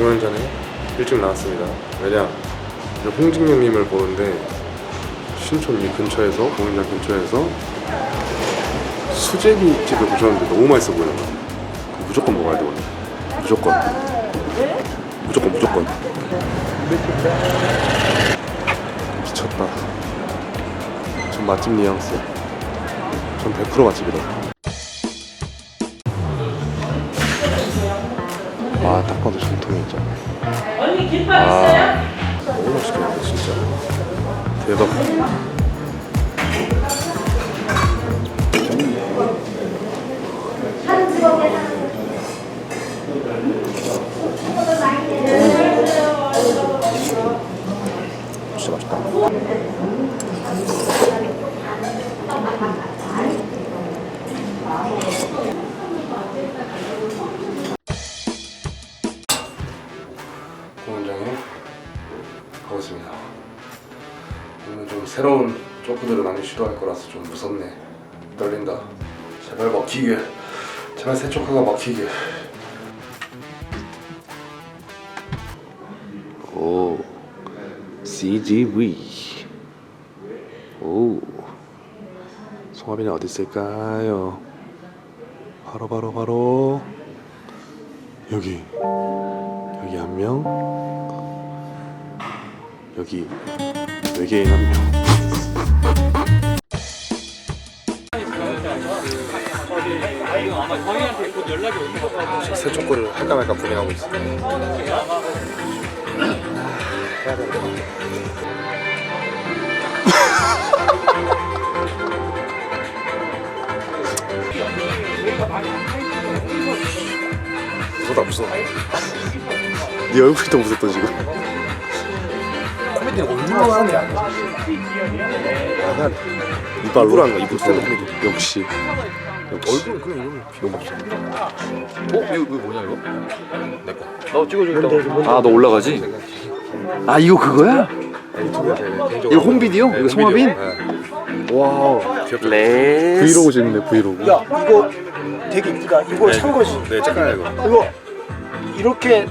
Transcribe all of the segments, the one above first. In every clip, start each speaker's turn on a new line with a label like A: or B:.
A: 공연 전에 일찍 나왔습니다. 왜냐 홍진영님을 보는데 신촌 이 근처에서 공연장 근처에서 수제비 집을 보셨는데 너무 맛있어 보여요. 그럼 무조건 먹어야 돼 오늘. 무조건. 무조건 무조건. 미쳤다. 전 맛집 뉘앙스. 전 100% 맛집이다. 아, 딱 봐도 전통이죠.
B: 언니 김밥 있어요?
A: 너무 맛있겠는데, 진짜. 대박. 진짜 맛있다. 공연장에 가보겠습니다. 오늘 좀 새로운 조크들을 많이 시도할 거라서 좀 무섭네. 떨린다. 제발 먹히게. 제발 새 조크가 먹히게. 오, CGV. 오, 송하빈이 어디 있을까요? 바로 바로 바로 여기 여기 한 명. 여기 외계인 한 명. 새 초코를 할까 말까 고민하고 있어. 해야 되는데. 무섭다 무서워. 네 얼굴이 더 무섭다 지금. 코미디는 얼굴로 하는 게 아니야. 난 이빨로 하는 거 이빨 쓰는 코미디. 역시. 역시. 얼굴 그냥 이러면 너무 없어.
C: 어? 이거, 이거 뭐냐 이거? 내 거. 나 찍어줘. 아너 올라가지? 아 이거 그거야?
A: 유튜브에 제 개인적으로.
C: 이거 홈비디오? 이거 송하빈?
A: 네.
C: 와우.
A: 귀엽다.
C: 레스.
A: 브이로그 찍는데 브이로그.
D: 야 이거 되게 이쁘다 이거 산 거지
A: 네, 잠깐 이거.
D: 이거 이렇게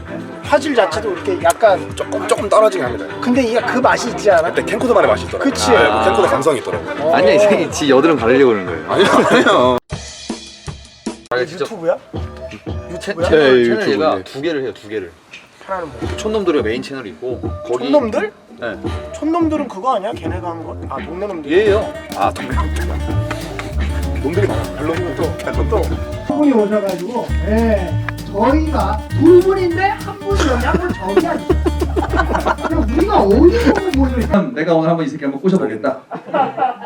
D: 화질 자체도 이렇게 약간
A: 조금 조금 떨어지긴 합니다.
D: 근데 이게 그 맛이 있지 않아?
A: 그때 캠코더만의 맛이 있더라고.
D: 그치.
A: 아, 뭐 캠코더 감성이 있더라고.
C: 아니야 이 새끼 지 여드름 가리려고 그러는 거예요.
A: 아니요, 아니요.
C: 아 진짜
D: 유튜브야?
C: 채,
D: 유튜브야?
C: 채널,
A: 네,
C: 채널 얘가
A: 유튜브네.
C: 두 개를 해요 두 개를.
D: 하나는 뭐
C: 촌놈들의 메인 채널이 있고 거기
D: 촌놈들?
C: 네.
D: 촌놈들은 그거 아니야? 걔네가 하는 거? 아 동네 놈들
C: 얘예요. 아 동네.
A: 놈들이 많아. 별로인 것도 별로.
E: 분이 오셔가지고 예, 저희가 두 분인데 한 분이 여기 한분 저기 앉아 우리가 어디 보는 모습이
F: 그럼 내가 오늘 한번 이 새끼 한번 꼬셔보겠다.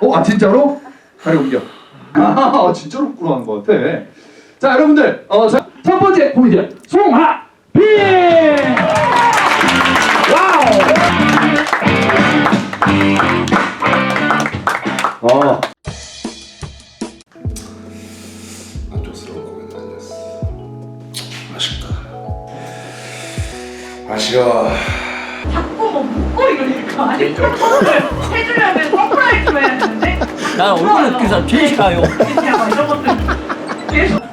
F: 어, 아 진짜로? 다리 옮겨. 아, 진짜로 부끄러워하는 것 같아. 자, 여러분들, 어, 자, 첫 번째 코미디언 송하빈. 와우. 어,
A: 만족스러운 고 아쉬워.
B: 자꾸 뭐 묻고 이러니까 아니 해주려면 서프라이즈 해야 되는데
G: 난 얼굴 느낀 사람 제일 싫어요.
B: 그냥 막 이런 것들 계속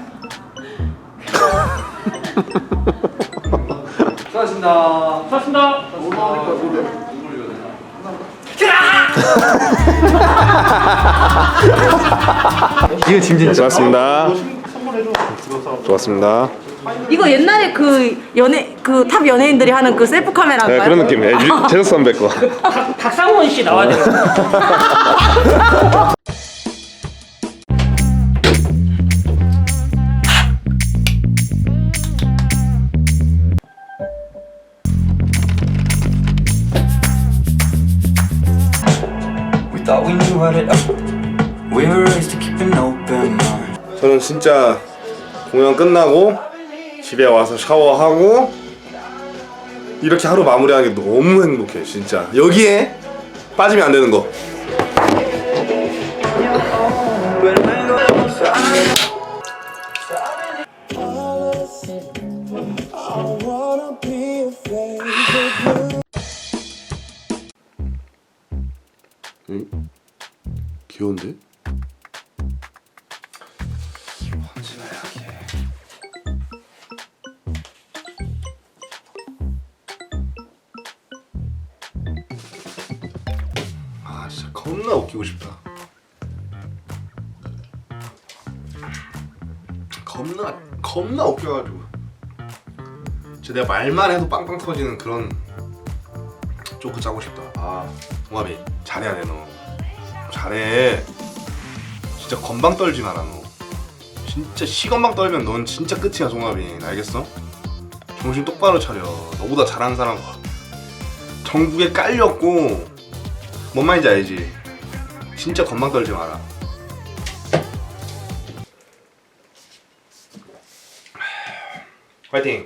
F: 수고하셨습니다.
B: 좋습니다
C: 이거 짐 진짜.
A: 좋았습니다. 좋았습니다.
H: 이거 옛날에 그 연예 그 탑 연예인들이 하는 그 셀프 카메라인가요?
A: 네, 그런 느낌이에요. 유- 제작사 선배 거.
G: 박상원 씨 나와야 돼요.
I: We thought we knew how to. We were raised to keep an open mind.
A: 저는 진짜 공연 끝나고 집에 와서 샤워하고 이렇게 하루 마무리하는 게 너무 행복해 진짜 여기에 빠지면 안 되는 거 응? 귀여운데? 먹히고 싶다. 겁나 겁나 웃겨가지고 진짜 내가 말만 해도 빵빵 터지는 그런 조크 짜고 싶다. 아 동아비 잘해야 돼 너. 잘해. 진짜 건방 떨지 마라 너. 진짜 시건방 떨면 넌 진짜 끝이야 종합이 알겠어? 정신 똑바로 차려. 너보다 잘하는 사람 정국에 깔렸고 뭔 말인지 알지? 진짜 건방 떨지 마라. 화이팅!